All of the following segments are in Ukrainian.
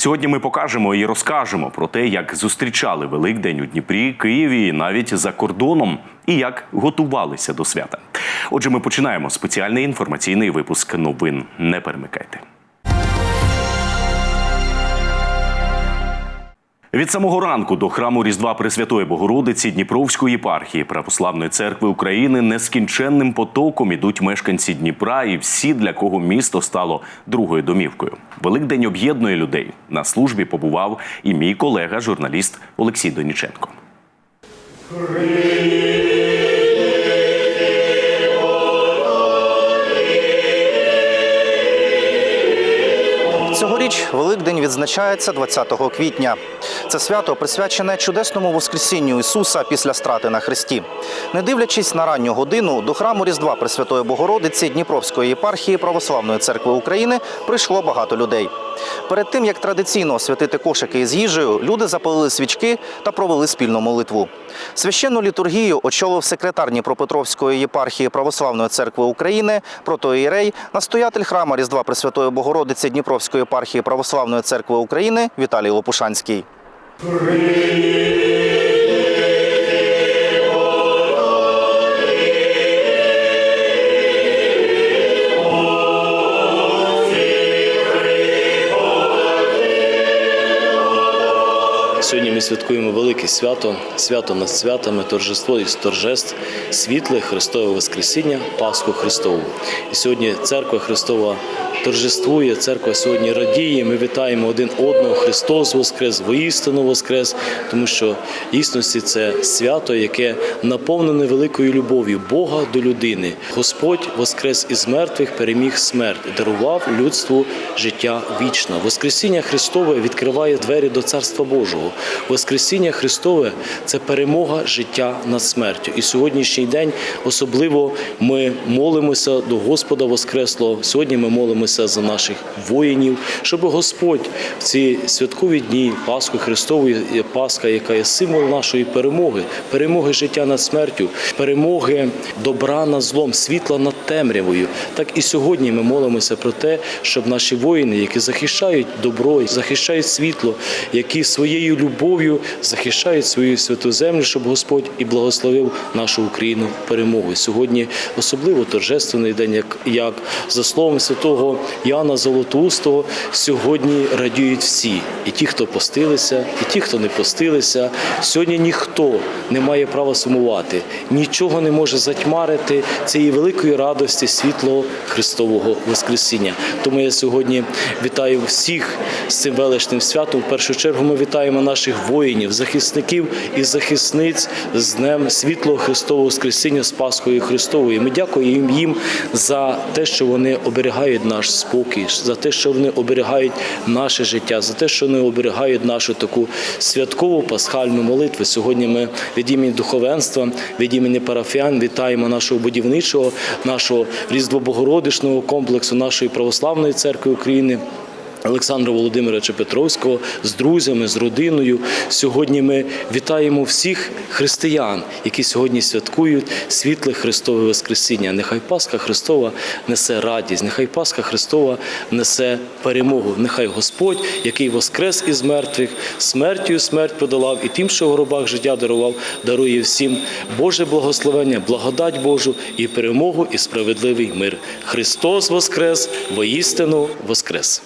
Сьогодні ми покажемо і розкажемо про те, як зустрічали Великдень у Дніпрі, Києві навіть за кордоном, і як готувалися до свята. Отже, ми починаємо спеціальний інформаційний випуск новин. Не перемикайте. Від самого ранку до храму Різдва Пресвятої Богородиці Дніпровської єпархії Православної церкви України нескінченним потоком ідуть мешканці Дніпра і всі, для кого місто стало другою домівкою. Великдень об'єднує людей. На службі побував і мій колега, журналіст Олексій Доніченко. Цьогоріч Великдень відзначається 20 квітня. Це свято присвячене чудесному Воскресінню Ісуса після страти на Христі. Не дивлячись на ранню годину, до храму Різдва Пресвятої Богородиці Дніпровської єпархії Православної церкви України прийшло багато людей. Перед тим як традиційно освятити кошики із їжею, люди запалили свічки та провели спільну молитву. Священну літургію очолив секретар Дніпропетровської єпархії Православної церкви України, протоієрей, настоятель храма Різдва Пресвятої Богородиці Дніпровської єпархії Православної церкви України Віталій Лопушанський. Green. Сьогодні святкуємо велике свято, свято над святами, торжество із торжеств, світле Христове Воскресіння, Пасху Христову. І сьогодні церква Христова торжествує, церква сьогодні радіє. Ми вітаємо один одного. Христос Воскрес, воістину Воскрес, тому що дійсності це свято, яке наповнене великою любов'ю Бога до людини. Господь Воскрес із мертвих, переміг смерть, дарував людству життя вічне. Воскресіння Христове відкриває двері до Царства Божого. Воскресіння Христове це перемога життя над смертю. І сьогоднішній день особливо ми молимося до Господа Воскреслого. Сьогодні ми молимося за наших воїнів, щоб Господь в ці святкові дні Пасхи Христової Пасха, яка є символ нашої перемоги, перемоги життя над смертю, перемоги добра над злом, світла над темрявою. Так і сьогодні ми молимося про те, щоб наші воїни, які захищають добро, захищають світло, які своєю любов'ю захищають свою святу землю, щоб Господь і благословив нашу Україну перемогою. Сьогодні особливо торжественний день, як, як за словом святого Яна Золотоустого, сьогодні радіють всі, і ті, хто постилися, і ті, хто не постилися. Сьогодні ніхто не має права сумувати, нічого не може затьмарити цієї великої радості світлого Христового Воскресіння. Тому я сьогодні вітаю всіх з цим величним святом. В першу чергу ми вітаємо наших воїнів, захисників і захисниць з Днем Світлого Христового Воскресіння з Пасхою Христовою. Ми дякуємо їм за те, що вони оберігають наш спокій, за те, що вони оберігають наше життя, за те, що вони оберігають нашу таку святкову пасхальну молитву. Сьогодні ми від імені духовенства, від імені парафіян вітаємо нашого будівничого, нашого різдвобогородичного комплексу, нашої православної церкви України. Олександра Володимировича Петровського з друзями, з родиною. Сьогодні ми вітаємо всіх християн, які сьогодні святкують світле Христове Воскресіння. Нехай Пасха Христова несе радість, нехай Пасха Христова несе перемогу. Нехай Господь, який воскрес із мертвих, смертю смерть подолав і тим, що в гробах життя дарував, дарує всім Боже благословення, благодать Божу і перемогу, і справедливий мир. Христос Воскрес, воістину Воскрес!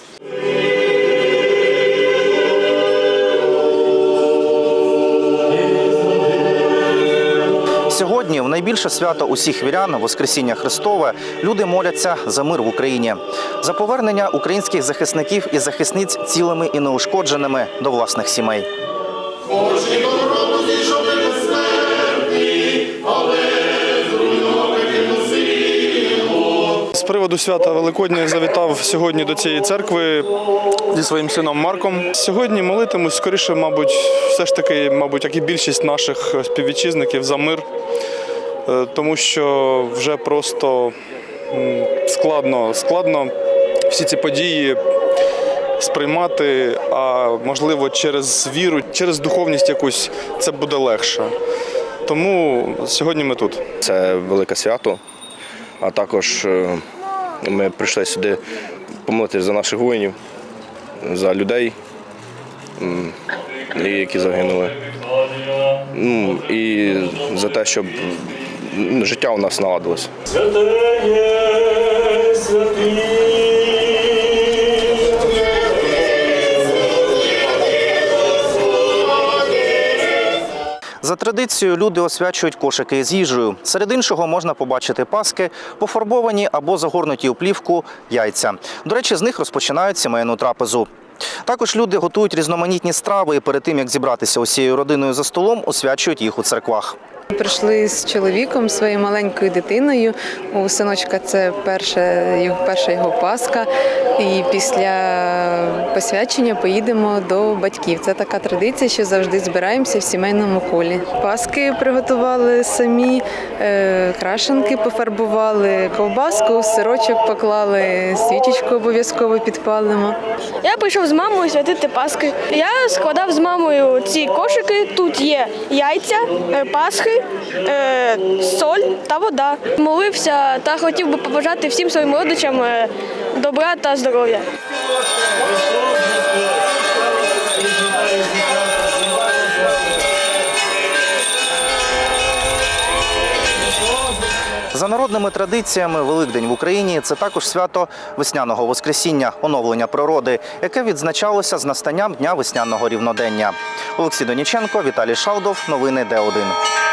Найбільше свято усіх вірян, Воскресіння Христове, люди моляться за мир в Україні, за повернення українських захисників і захисниць цілими і неушкодженими до власних сімей. З приводу свята Великодня завітав сьогодні до цієї церкви зі своїм сином Марком. Сьогодні молитимусь скоріше, мабуть, все ж таки, мабуть, як і більшість наших співвітчизників за мир, тому що вже просто складно, складно всі ці події сприймати, а можливо через віру, через духовність якусь це буде легше. Тому сьогодні ми тут. Це велике свято, а також е, ми прийшли сюди помолитися за наших воїнів, за людей, які загинули. Ну, і за те, щоб життя у нас наладилося. За традицією люди освячують кошики з їжею. Серед іншого можна побачити паски, пофарбовані або загорнуті у плівку яйця. До речі, з них розпочинають сімейну трапезу. Також люди готують різноманітні страви і перед тим, як зібратися усією родиною за столом, освячують їх у церквах. Прийшли з чоловіком, своєю маленькою дитиною. У синочка це перша його, перша його паска. І після посвячення поїдемо до батьків. Це така традиція, що завжди збираємося в сімейному колі. Паски приготували самі, е, крашенки пофарбували, ковбаску, сирочок поклали, свічечку обов'язково підпалимо. Я прийшов з мамою святити Пасхи. Я складав з мамою ці кошики. Тут є яйця, е, пасхи, е, соль та вода. Молився та хотів би побажати всім своїм родичам е, добра та здоров'я. За народними традиціями, Великдень в Україні це також свято весняного воскресіння, оновлення природи, яке відзначалося з настанням дня весняного рівнодення. Олексій Доніченко, Віталій Шалдов. Новини Д1.